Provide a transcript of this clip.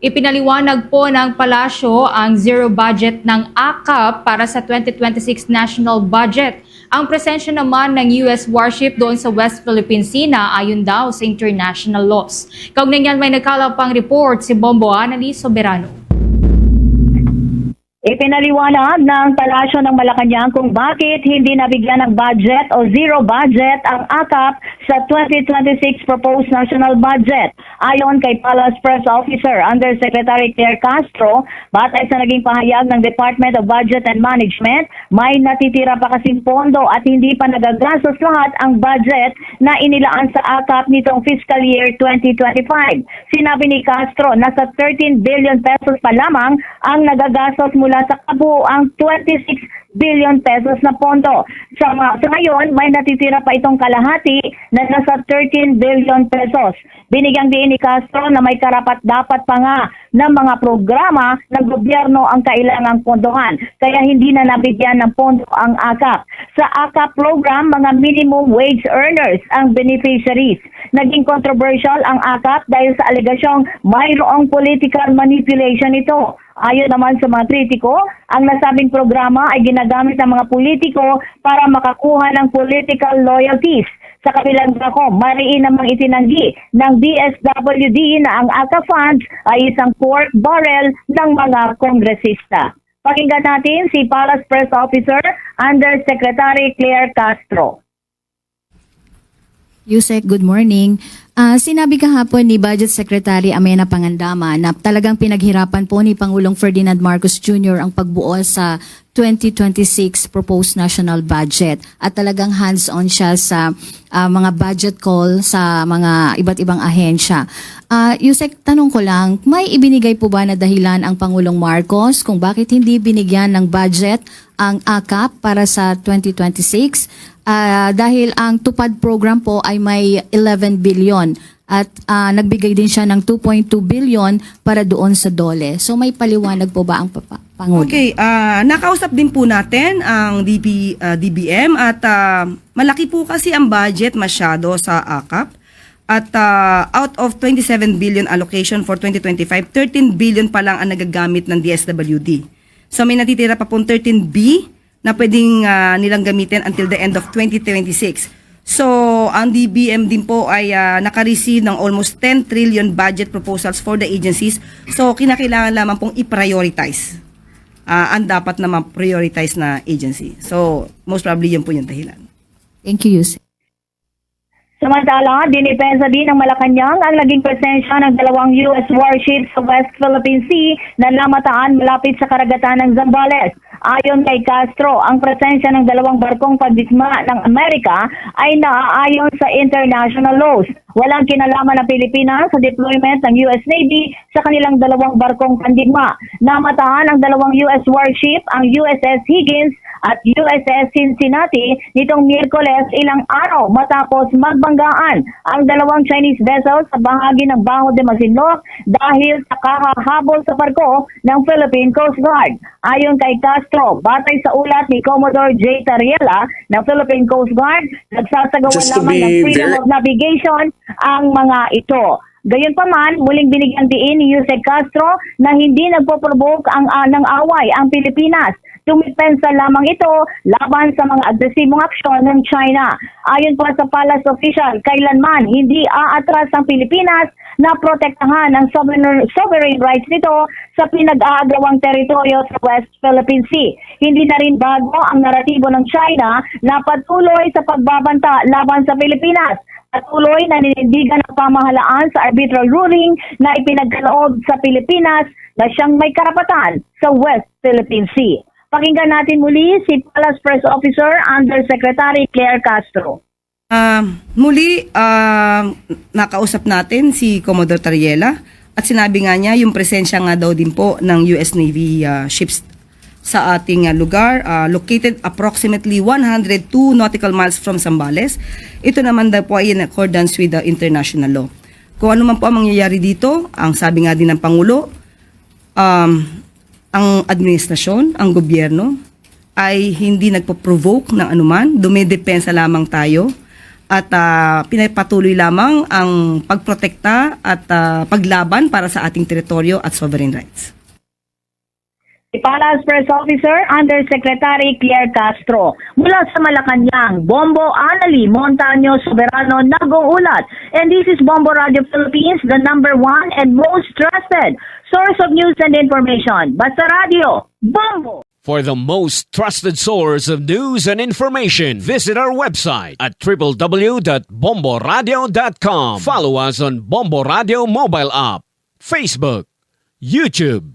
Ipinaliwanag po ng palasyo ang zero budget ng AKAP para sa 2026 national budget. Ang presensya naman ng US warship doon sa West Philippine Sea na ayon daw sa international laws. Kaugnay niyan may nagkalapang report si Bombo Anali Soberano. Ipinaliwanag ng palasyo ng Malacanang kung bakit hindi nabigyan ng budget o zero budget ang AKAP sa 2026 proposed national budget. Ayon kay Palace Press Officer Undersecretary Claire Castro, batay sa naging pahayag ng Department of Budget and Management, may natitira pa kasing pondo at hindi pa nagagastos lahat ang budget na inilaan sa AKAP nitong fiscal year 2025. Sinabi ni Castro, nasa 13 billion pesos pa lamang ang nagagastos mula sa kabuuang 26 billion pesos na pondo. Sa, sa ngayon, may natitira pa itong kalahati na nasa 13 billion pesos. Binigyang diin ni Castro na may karapat dapat pa nga ng mga programa ng gobyerno ang kailangang pondohan. Kaya hindi na nabigyan ng pondo ang AKAP. Sa AKAP program, mga minimum wage earners ang beneficiaries. Naging controversial ang AKAP dahil sa alegasyong mayroong political manipulation ito. Ayon naman sa mga kritiko, ang nasabing programa ay ginagamit ng mga politiko para makakuha ng political loyalties. Sa kabilang dako, mariin namang itinanggi ng DSWD na ang ACA funds ay isang pork barrel ng mga kongresista. Pakinggan natin si Palace Press Officer Undersecretary Claire Castro. Yusek, good morning. Ah, sinabi kahapon ni Budget Secretary Amena Pangandama na talagang pinaghirapan po ni Pangulong Ferdinand Marcos Jr. ang pagbuo sa 2026 proposed national budget at talagang hands-on siya sa ah, mga budget call sa mga iba't ibang ahensya. Ah, Yusek, tanong ko lang, may ibinigay po ba na dahilan ang Pangulong Marcos kung bakit hindi binigyan ng budget ang AKAP para sa 2026? Ah, dahil ang tupad program po ay may 11 billion at ah, nagbigay din siya ng 2.2 billion para doon sa DOLE. So may paliwanag po ba ang papa- Pangulo? Okay, ah nakausap din po natin ang DB, ah, DBM at ah, malaki po kasi ang budget masyado sa AKAP. At ah, out of 27 billion allocation for 2025, 13 billion pa lang ang nagagamit ng DSWD. So may natitira pa pong 13B na pwedeng ah, nilang gamitin until the end of 2026. So, ang DBM din po ay ah, naka-receive ng almost 10 trillion budget proposals for the agencies. So, kinakailangan lamang pong i-prioritize ah, ang dapat na ma-prioritize na agency. So, most probably yun po yung dahilan. Thank you, Yusek. Samantala, dinipensa din ng Malacanang ang naging presensya ng dalawang US warships sa West Philippine Sea na namataan malapit sa karagatan ng Zambales. Ayon kay Castro, ang presensya ng dalawang barkong pandikma ng Amerika ay naaayon sa international laws. Walang kinalaman ng Pilipinas sa deployment ng US Navy sa kanilang dalawang barkong pandigma. Namataan ang dalawang US warship, ang USS Higgins at USS Cincinnati nitong Miyerkules ilang araw matapos magbanggaan ang dalawang Chinese vessels sa bahagi ng Baho de Masinloc dahil sa kakahabol sa barko ng Philippine Coast Guard. Ayon kay Castro, batay sa ulat ni Commodore J. Tariela ng Philippine Coast Guard, nagsasagawa lamang ng freedom of navigation ang mga ito. Gayunpaman, muling binigyan diin ni Jose Castro na hindi nagpo-provoke ang ah, ng away ang Pilipinas. Tumipensa lamang ito laban sa mga agresibong aksyon ng China. Ayon pa sa Palace official, kailanman hindi aatras ang Pilipinas na protektahan ang sovereign, sovereign rights nito sa pinag-aagawang teritoryo sa West Philippine Sea. Hindi na rin bago ang naratibo ng China na patuloy sa pagbabanta laban sa Pilipinas patuloy na ninindigan ng pamahalaan sa arbitral ruling na ipinagkaloob sa Pilipinas na siyang may karapatan sa West Philippine Sea. Pakinggan natin muli si Palace Press Officer Undersecretary Claire Castro. Ah, muli, ah, nakausap natin si Commodore Tariela at sinabi nga niya yung presensya nga daw din po ng US Navy ah, ships sa ating ah, lugar, ah, located approximately 102 nautical miles from Zambales. Ito naman daw po ay in accordance with the international law. Kung ano man po ang mangyayari dito, ang sabi nga din ng Pangulo, um, ang administrasyon, ang gobyerno, ay hindi nagpo-provoke ng anuman, dumidepensa lamang tayo at ah, pinapatuloy lamang ang pagprotekta at ah, paglaban para sa ating teritoryo at sovereign rights. Palace Press Officer Undersecretary Claire Castro. Mula sa Malacanang, Bombo Anali Montaño Soberano nag-uulat. And this is Bombo Radio Philippines, the number one and most trusted source of news and information. Basta Radio, Bombo! For the most trusted source of news and information, visit our website at www.bomboradio.com. Follow us on Bombo Radio mobile app, Facebook, YouTube,